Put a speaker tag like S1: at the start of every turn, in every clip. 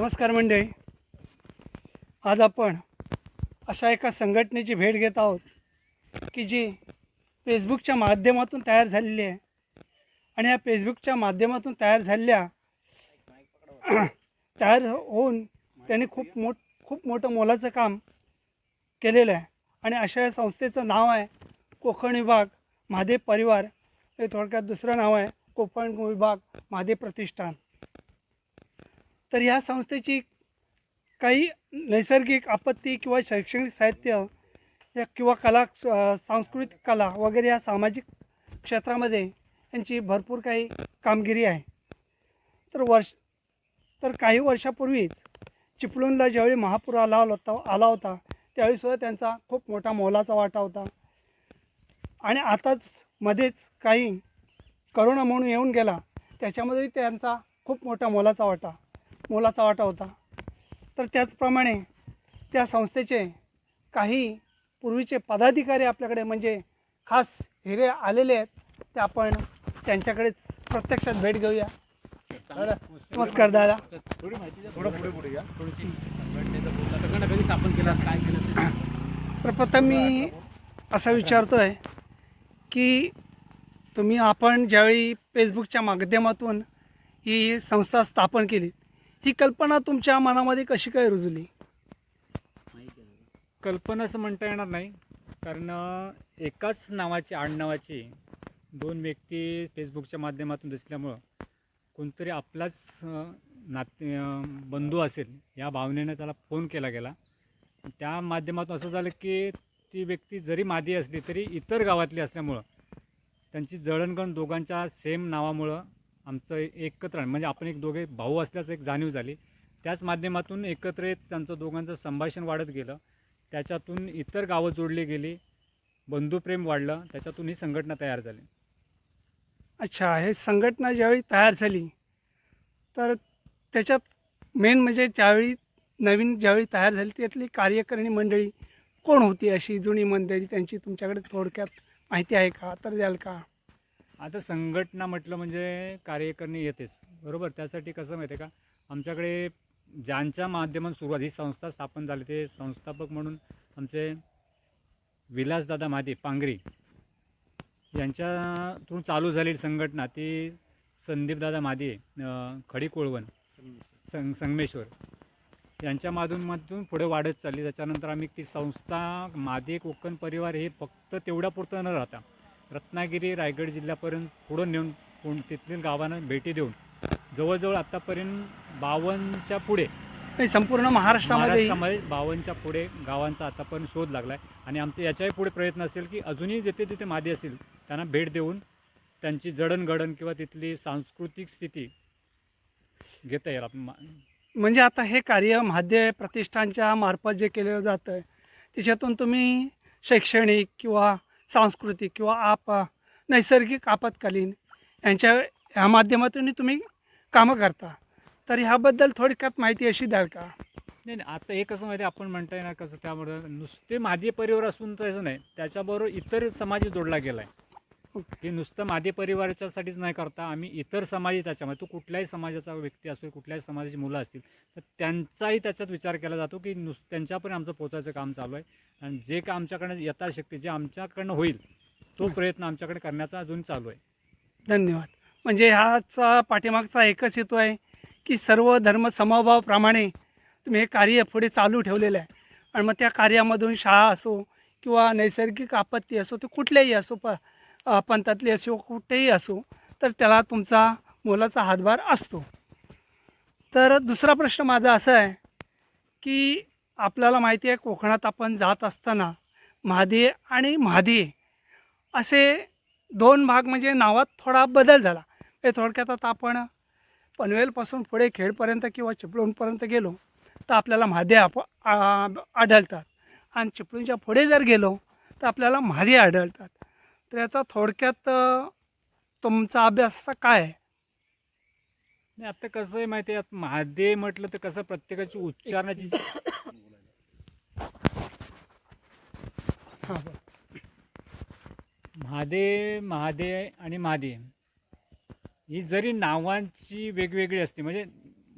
S1: नमस्कार मंडळी. आज आपण अशा एका संघटनेची भेट घेत आहोत की जी फेसबुकच्या माध्यमातून तयार झालेली आहे. आणि या फेसबुकच्या माध्यमातून तयार झालेल्या तयार होऊन त्यांनी खूप मोठ खूप मोठं मोलाचं काम केलेलं आहे. आणि अशा या संस्थेचं नाव आहे कोकण विभाग महादेव परिवार. हे थोडक्यात दुसरं नाव आहे कोकण विभाग महादेव प्रतिष्ठान. तर ह्या संस्थेची काही नैसर्गिक आपत्ती किंवा शैक्षणिक साहित्य या किंवा कला सांस्कृतिक कला वगैरे या सामाजिक क्षेत्रामध्ये यांची भरपूर काही कामगिरी आहे. तर वर्ष तर काही वर्षापूर्वीच चिपळूणला ज्यावेळी महापूर आला होता आला होता त्यावेळीसुद्धा त्यांचा खूप मोठा मोलाचा वाटा होता. आणि आताच मध्येच काही करोना म्हणून येऊन गेला त्याच्यामध्ये त्यांचा खूप मोठा मोलाचा वाटा. मोलाचा वाटा होता. तर त्याचप्रमाणे त्या संस्थेचे काही पूर्वीचे पदाधिकारी आपल्याकडे म्हणजे खास हिरे आलेले आहेत ते आपण त्यांच्याकडेच प्रत्यक्षात भेट घेऊया. नमस्कार दादा.
S2: थोडी माहिती थोडं पुढे पुढे या थोडीशी स्थापन केला काय केलं ते?
S1: प्रथम मी असं विचारतो आहे की तुम्ही आपण ज्यावेळी फेसबुकच्या माध्यमातून ही संस्था स्थापन केली ही कल्पना तुमच्या मनामध्ये कशी काय रुजली?
S2: कल्पना असं म्हणता येणार नाही. कारण एकाच नावाची आडनावाची दोन व्यक्ती फेसबुकच्या माध्यमातून दिसल्यामुळं कोणतरी आपलाच नाते बंधू असेल या भावनेनं त्याला फोन केला गेला. त्या माध्यमातून असं झालं की ती व्यक्ती जरी मादी असली तरी इतर गावातली असल्यामुळं त्यांची जळणगण दोघांच्या सेम नावामुळं आमचं एकत्र म्हणजे आपण एक दोघे भाऊ असल्याचं एक जाणीव झाली. त्याच माध्यमातून एकत्र येत त्यांचं दोघांचं संभाषण वाढत गेलं. त्याच्यातून इतर गावं जोडली गेली. बंधुप्रेम वाढलं. त्याच्यातून ही संघटना तयार झाली.
S1: अच्छा हे संघटना ज्यावेळी तयार झाली तर त्याच्यात मेन म्हणजे ज्यावेळी नवीन ज्यावेळी तयार झाली त्यातली कार्यकारिणी मंडळी कोण होती अशी जुनी मंडळी? त्यांची तुमच्याकडे थोडक्यात माहिती आहे का? तर द्याल का?
S2: आता संघटना म्हटलं म्हणजे कार्यकारिणी येतेच. बरोबर? त्यासाठी कसं माहिती आहे का? आमच्याकडे ज्यांच्या माध्यमातून सुरुवात ही संस्था स्थापन झाली ते संस्थापक म्हणून आमचे विलासदादा महादेव पांगरी यांच्यातून चालू झालेली संघटना ती संदीपदादा मादी खडी कोळवण संग संगमेश्वर यांच्या माध्यमातून पुढे वाढत चालली. त्याच्यानंतर आम्ही ती संस्था मादी कोकण परिवार हे फक्त तेवढ्यापुरतं न राहता रत्नागिरी रायगड जिल्ह्यापर्यंत पुढं नेऊन कोण तिथल्या गावांना भेटी देऊन जवळजवळ आत्तापर्यंत बावनच्या पुढे
S1: नाही संपूर्ण महाराष्ट्रामध्ये
S2: महाराष्ट्रामध्ये बावनच्या पुढे गावांचा आतापर्यंत शोध लागला आहे आणि आमचे याच्याही पुढे प्रयत्न असेल की अजूनही जिथे तिथे मादी असतील त्यांना भेट देऊन त्यांची जडणघडण किंवा तिथली सांस्कृतिक स्थिती घेता येईल आपण
S1: म्हणजे आता हे कार्य माध्य प्रतिष्ठानच्या मार्फत जे केलं जातं त्याच्यातून तुम्ही शैक्षणिक किंवा सांस्कृतिक किंवा आप नैसर्गिक आपत्कालीन यांच्या ह्या माध्यमातून तुम्ही कामं करता. तर ह्याबद्दल थोडक्यात माहिती अशी द्याल का?
S2: नाही नाही आता हे कसं माहिती आहे, आपण म्हणता येणार कसं त्यामुळे नुसते मादी परिवार असून तसं नाही त्याच्याबरोबर इतर समाज जोडला गेला आहे हे नुसतं माझ्या परिवाराच्यासाठीच नाही करता आम्ही इतर समाज त्याच्यामध्ये. तो कुठल्याही समाजाचा व्यक्ती असो कुठल्याही समाजाची मुलं असतील तर त्यांचाही त्याच्यात विचार केला जातो की नुस त्यांच्यापर्यंत आमचं पोचायचं काम चालू आहे. आणि जे का आमच्याकडनं यथाशक्ती जे आमच्याकडनं होईल तो प्रयत्न आमच्याकडे करण्याचा अजून चालू आहे.
S1: धन्यवाद. म्हणजे ह्याचा पाठीमागचा एकच हेतू आहे की सर्व धर्म समभावाप्रमाणे तुम्ही हे कार्य पुढे चालू ठेवलेलं आहे. आणि मग त्या कार्यामधून शाळा असो किंवा नैसर्गिक आपत्ती असो ते कुठल्याही असो प पंथातली असो कुठेही असो तर त्याला तुमचा मोलाचा हातभार असतो. तर दुसरा प्रश्न माझा असा आहे की आपल्याला माहिती आहे कोकणात आपण जात असताना महादे आणि महादे असे दोन भाग म्हणजे नावात थोडा बदल झाला. हे थोडक्यात आता आपण पनवेलपासून पुढे खेडपर्यंत किंवा चिपळूणपर्यंत गेलो तर आपल्याला महादे आप आढळतात. आणि चिपळूणच्या पुढे जर गेलो तर आपल्याला महादे आढळतात. तर याचा थोडक्यात तुमचा अभ्यास काय आहे?
S2: नाही आता कसं आहे माहिती आहे महादेव म्हटलं तर कसं प्रत्येकाची उच्चारण्याची महादेव महादेव आणि महादेव ही जरी नावांची वेगवेगळी असते म्हणजे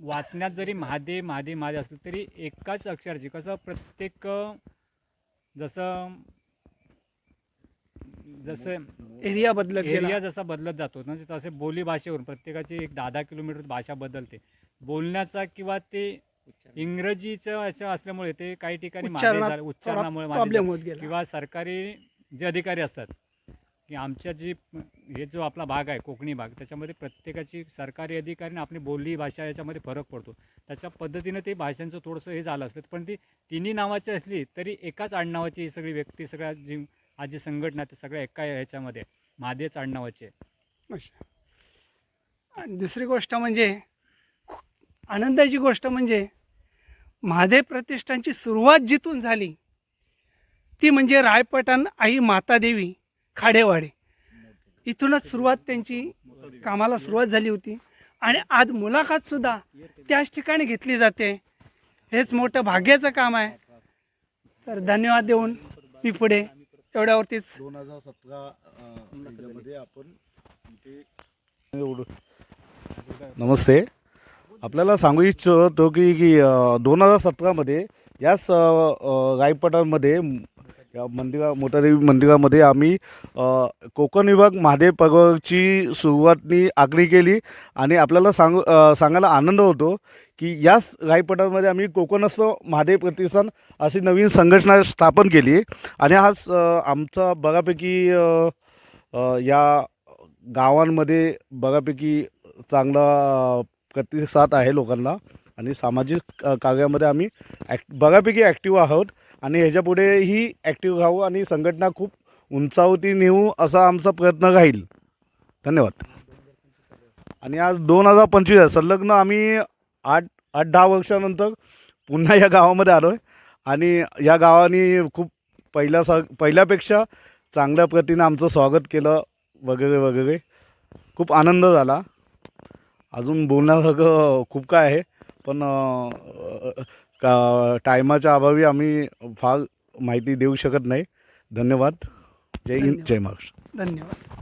S2: वाचण्यात जरी महादेव महादेव महादेव असलं तरी एकाच अक्षराची कसं प्रत्येक जसं जसं
S1: एरिया बदलत
S2: एरिया जसा बदलत जातो म्हणजे तसे बोली भाषेवरून प्रत्येकाची एक दहा दहा किलोमीटर भाषा बदलते. बोलण्याचा किंवा ते इंग्रजीचं याच्या असल्यामुळे ते काही ठिकाणी मागे उच्चारणामुळे मागे किंवा सरकारी जे अधिकारी असतात की आमच्या जी हे जो आपला भाग आहे कोकणी भाग त्याच्यामध्ये प्रत्येकाची सरकारी अधिकारी आणि आपली बोली भाषा याच्यामध्ये फरक पडतो. त्याच्या पद्धतीनं ते भाषांचं थोडंसं हे झालं असलं पण ती तिन्ही नावाची असली तरी एकाच आडनावाची ही सगळी व्यक्ती सगळ्या जी आज जे संघटना ते सगळ्या एका ह्याच्यामध्ये महादेच आडनावाचे. आहे
S1: आणि दुसरी गोष्ट म्हणजे आनंदाची गोष्ट म्हणजे महादेव प्रतिष्ठानची सुरुवात जिथून झाली ती म्हणजे रायपटण आई मातादेवी खाडेवाडे. इथूनच सुरुवात त्यांची कामाला सुरुवात झाली होती. आणि आज मुलाखत सुद्धा त्याच ठिकाणी घेतली जाते. हेच मोठं भाग्याचं काम आहे. तर धन्यवाद देऊन मी पुढे एवढ्यावरतीच.
S3: दोन हजार सतरा ह्याच्यामध्ये आपण इथे नमस्ते. आपल्याला सांगू इच्छितो की की दोन हजार सतरामध्ये याच रायपटामध्ये या मंदिरा मोठादेवी मंदिरामध्ये आम्ही कोकण विभाग महादेव पर्वाची सुरुवातनी आखणी केली आणि आपल्याला सांगू सांगायला आनंद होतो की याच रायपटामध्ये आम्ही कोकणस्थ महादेव प्रतिष्ठान अशी नवीन संघटना स्थापन केली. आणि आज आमचा बऱ्यापैकी या गावांमध्ये बऱ्यापैकी चांगला प्रतिसाद आहे लोकांना. आणि सामाजिक कार्यामध्ये आम्ही ॲक्ट बऱ्यापैकी ॲक्टिव्ह आहोत. आणि ह्याच्यापुढेही ॲक्टिव्ह राहू आणि संघटना खूप उंचावती नेऊ असा आमचा प्रयत्न राहील. धन्यवाद. आणि आज दोन हजार पंचवीस संलग्न आम्ही आठ आठ दहा वर्षानंतर पुन्हा या गावामध्ये आलो आहे आणि या गावाने खूप पहिल्या सा पहिल्यापेक्षा चांगल्या प्रतीनं आमचं स्वागत केलं वगैरे वगैरे. खूप आनंद झाला. अजून बोलण्यासारखं खूप काय आहे पण का टायमाच्या अभावी आम्ही फार माहिती देऊ शकत नाही. धन्यवाद. जय हिंद जय महाराष्ट्र.
S1: धन्यवाद.